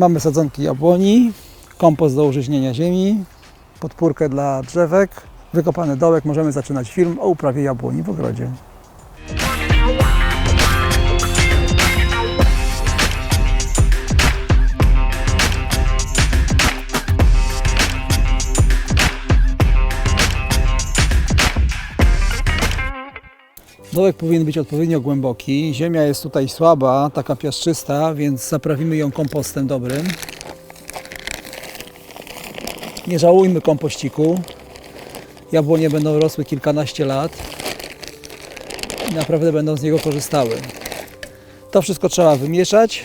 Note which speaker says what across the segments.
Speaker 1: Mamy sadzonki jabłoni, kompost do użyźnienia ziemi, podpórkę dla drzewek, wykopany dołek. Możemy zaczynać film o uprawie jabłoni w ogrodzie. Dołek powinien być odpowiednio głęboki. Ziemia jest tutaj słaba, taka piaszczysta, więc zaprawimy ją kompostem dobrym. Nie żałujmy kompościku. Jabłonie będą rosły kilkanaście lat i naprawdę będą z niego korzystały. To wszystko trzeba wymieszać.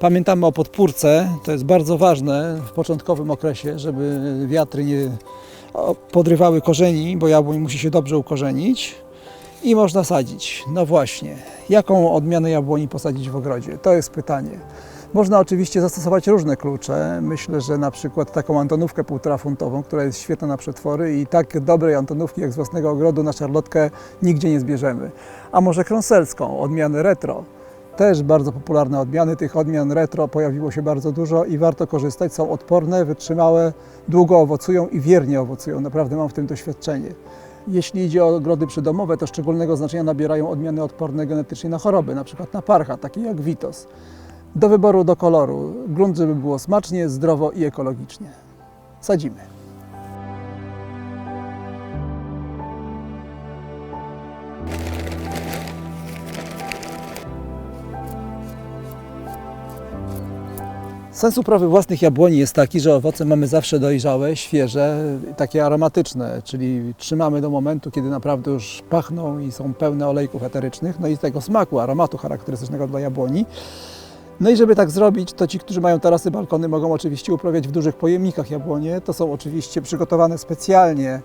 Speaker 1: Pamiętamy o podpórce, to jest bardzo ważne w początkowym okresie, żeby wiatry nie podrywały korzeni, bo jabłoń musi się dobrze ukorzenić i można sadzić. No właśnie, jaką odmianę jabłoni posadzić w ogrodzie? To jest pytanie. Można oczywiście zastosować różne klucze. Myślę, że na przykład taką antonówkę półtorafuntową, która jest świetna na przetwory i tak dobrej antonówki jak z własnego ogrodu na szarlotkę nigdzie nie zbierzemy. A może krąselską, odmiany retro. Też bardzo popularne odmiany. Tych odmian retro pojawiło się bardzo dużo i warto korzystać. Są odporne, wytrzymałe, długo owocują i wiernie owocują. Naprawdę mam w tym doświadczenie. Jeśli idzie o ogrody przydomowe, to szczególnego znaczenia nabierają odmiany odporne genetycznie na choroby, np. na parcha, takie jak Vitos. Do wyboru, do koloru. Grunt, żeby było smacznie, zdrowo i ekologicznie. Sadzimy. Sens uprawy własnych jabłoni jest taki, że owoce mamy zawsze dojrzałe, świeże, takie aromatyczne, czyli trzymamy do momentu, kiedy naprawdę już pachną i są pełne olejków eterycznych, no i tego smaku, aromatu charakterystycznego dla jabłoni. No i żeby tak zrobić, to ci, którzy mają tarasy, balkony, mogą oczywiście uprawiać w dużych pojemnikach jabłonie. To są oczywiście przygotowane specjalnie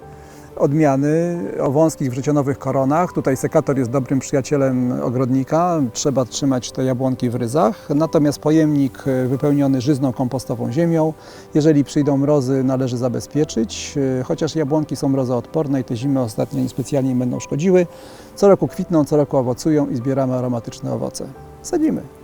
Speaker 1: odmiany o wąskich wrzecionowych koronach. Tutaj sekator jest dobrym przyjacielem ogrodnika. Trzeba trzymać te jabłonki w ryzach. Natomiast pojemnik e, wypełniony żyzną kompostową ziemią. Jeżeli przyjdą mrozy, należy zabezpieczyć. E, Chociaż jabłonki są mrozoodporne i te zimy ostatnio niespecjalnie im będą szkodziły. Co roku kwitną, co roku owocują i zbieramy aromatyczne owoce. Sadzimy.